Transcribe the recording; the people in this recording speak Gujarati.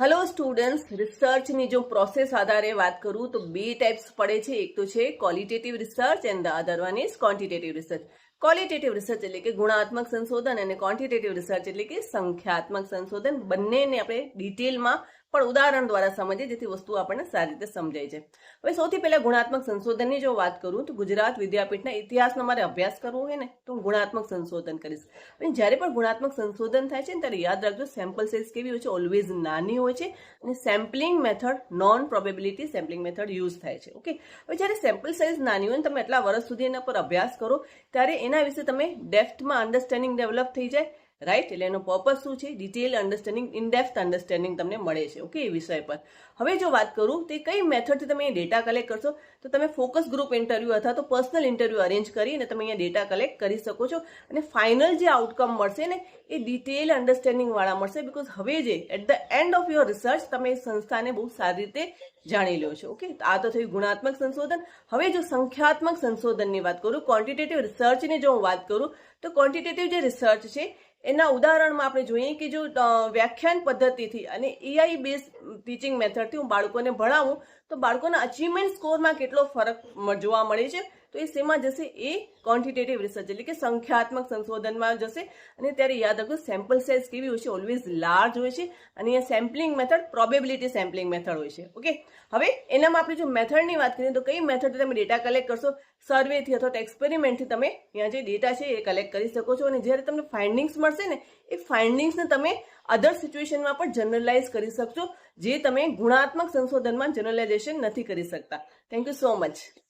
હેલો સ્ટુડન્ટ્સ રિસર્ચની જો પ્રોસેસ આધારે વાત કરું, તો બે ટાઈપ્સ પડે છે. એક તો છે qualitative research and the other one is quantitative research qualitative research એટલે કે ગુણાત્મક સંશોધન અને ક્વોન્ટિટેટિવ રિસર્ચ એટલે કે સંખ્યાત્મક સંશોધન. બંનેને આપણે ડિટેલમાં પણ ઉદાહરણ દ્વારા સમજીએ જેથી વસ્તુ આપણને સારી રીતે સમજાય છે હવે સૌથી પહેલા ગુણાત્મક સંશોધનની જો વાત કરું તો ગુજરાત વિદ્યાપીઠના ઇતિહાસનો મારે અભ્યાસ કરવો હોય ને તો હું ગુણાત્મક સંશોધન કરીશ. અને જ્યારે પણ ગુણાત્મક સંશોધન થાય છે ને ત્યારે યાદ રાખજો સેમ્પલ સાઇઝ કેવી હોય છે ઓલવેઝ નાની હોય છે અને sampling method non probability sampling method use થાય છે. ઓકે હવે જ્યારે સેમ્પલ સાઇઝ નાની હોય ને તમે એટલા વર્ષ સુધી એના પર અભ્યાસ કરો, ત્યારે એના વિશે તમે ડેફ્થમાં અન્ડરસ્ટેન્ડિંગ ડેવલપ થઈ જાય રાઈટ એટલે એનો પર્પઝ શું છે? ડિટેલ અન્ડરસ્ટેન્ડિંગ ઇનડેપ્થ અન્ડરસ્ટેન્ડિંગ તમને મળે છે. ઓકે એ વિષય પર. હવે જો વાત કરું, તો કઈ મેથડથી તમે ડેટા કલેક્ટ કરશો? તો તમે ફોકસ ગ્રુપ ઇન્ટરવ્યૂ અથવા તો પર્સનલ ઇન્ટરવ્યૂ અરેન્જ કરીને તમે અહીંયા ડેટા કલેક્ટ કરી શકો છો. અને ફાઇનલ જે આઉટકમ મળશે ને એ ડિટેલ અન્ડરસ્ટેન્ડિંગ વાળા મળશે બિકોઝ હવે જે at the end of your research તમે સંસ્થાને બહુ સારી રીતે જાણી લો છો ઓકે આ તો થયું ગુણાત્મક સંશોધન. હવે જો સંખ્યાત્મક સંશોધનની વાત કરું ક્વોન્ટિટેટિવ રિસર્ચની જો હું વાત કરું, તો ક્વોન્ટિટેટિવ જે રિસર્ચ છે, એના ઉદાહરણમાં આપણે જોઈએ કે જો વ્યાખ્યાન પદ્ધતિથી અને એઆઈ બેઝ ટીચિંગ મેથડથી હું બાળકોને ભણાવું, તો બાળકોના અચીવમેન્ટ સ્કોરમાં કેટલો ફરક જોવા મળે છે? તો એ શેમાં જશે એ ક્વોન્ટિટેટિવ રિસર્ચ એટલે કે સંખ્યાત્મક સંશોધનમાં જશે. અને ત્યારે યાદ રાખજો સેમ્પલ સાઇઝ કેવી હોય છે? ઓલવેઝ લાર્જ હોય છે. અને એ sampling method probability sampling method હોય છે. ઓકે હવે એનામાં આપણે જો મેથડની વાત કરીએ તો કઈ મેથડથી તમે ડેટા કલેક્ટ કરશો? સર્વેથી અથવા તો એક્સપેરિમેન્ટથી તમે અહીંયા જે ડેટા છે એ કલેક્ટ કરી શકો છો. અને જ્યારે તમને ફાઇન્ડિંગ્સ મળશે ને, એ ફાઇન્ડિંગ્સને તમે અધર સિચ્યુએશનમાં પણ જનરલાઇઝ કરી શકશો, જે તમે ગુણાત્મક સંશોધનમાં જનરલાઇઝેશન નથી કરી શકતા. Thank you so much